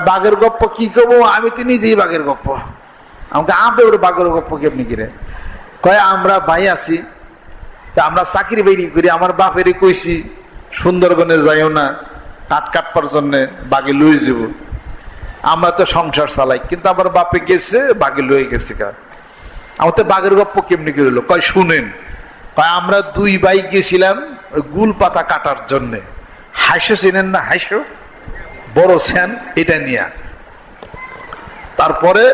বাঘের গপ্প কি করব? আমি তো নিজেই বাঘের গপ্প। আমাকে আপে ওর বাঘের গপ্প কেমনি কিরে? কয়, আমরা ভাই আছি, তা আমরা চাকরি বেরি করি, আমার বাপেরই কইছি, সুন্দরবনে যাইও না, কাঠ কাটবার জন্য বাঘে লুই যাব। আমরা তো সংসার চালাই, কিন্তু আমার বাপে গেছে, বাঘে লয়ে গেছে কা আমার তো বাঘের গপ্প কেমনি করে? কয়, শুনেন, কয়, আমরা দুই ভাই গেছিলাম গুল পাতা কাটার জন্যে। হাইসো চিনেন না হাইসো বড় স্যান এটা নিয়ে। তারপরে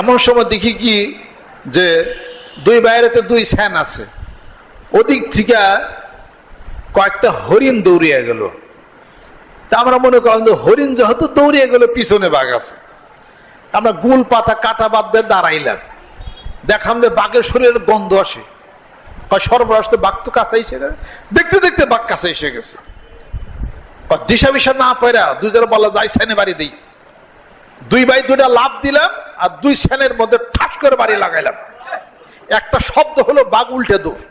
এমন সময় দেখি কি, যে দুই বাইরেতে দুই স্যান আছে। ওদিক থেকে কয়েকটা হরিণ দৌড়িয়ে গেল। তা আমরা মনে করলাম যে হরিণ যেহেতু দৌড়িয়ে গেল, পিছনে বাঘ আছে। আমরা গুল পাতা কাটা বাদ দিয়ে দাঁড়াইলাম। দেখাম যে বাঘের শরীরের গন্ধ আসে। সর্বরাশ বাঘ তো কাছে এসে দেখতে দেখতে বাঘ কাছে এসে গেছে। দিশা বিশা না পয়রা দুজনে বলা যাই সেনে বাড়ি দিই। দুই ভাই দুটা লাভ দিলাম আর দুই সেনের মধ্যে ঠাস করে বাড়ি লাগাইলাম। একটা শব্দ হলো, বাঘ উল্টে দৌড়।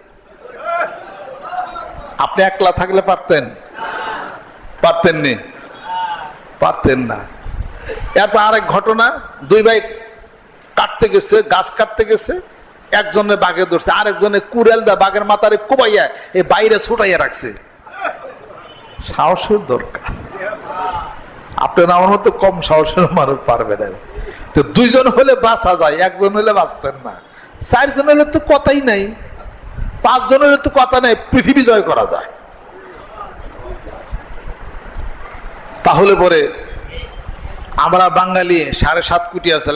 আপনি একলা থাকলে পারতেন? পারতেন নি? পারতেন না। এরপর আরেক ঘটনা, দুই ভাই কাটতে গেছে, গাছ কাটতে গেছে, একজনে বাঘে ধরছে, আরেকজনে কুড়েল দা বাঘের মাথারে কোবাইয়া এই বাইরে ছুটাইয়া রাখছে। সাহসের দরকার। আপনার আমার মতো কম সাহসের মানুষ পারবে না। তো দুইজন হলে বাঁচা যায়, একজন হলে বাঁচতেন না। চারজন হলে তো কথাই নাই। পাঁচজন হলে তো কথা নাই, পৃথিবী জয় করা যায়। তাহলে পরে আমরা বাঙালি সাড়ে সাত কোটি আসলাম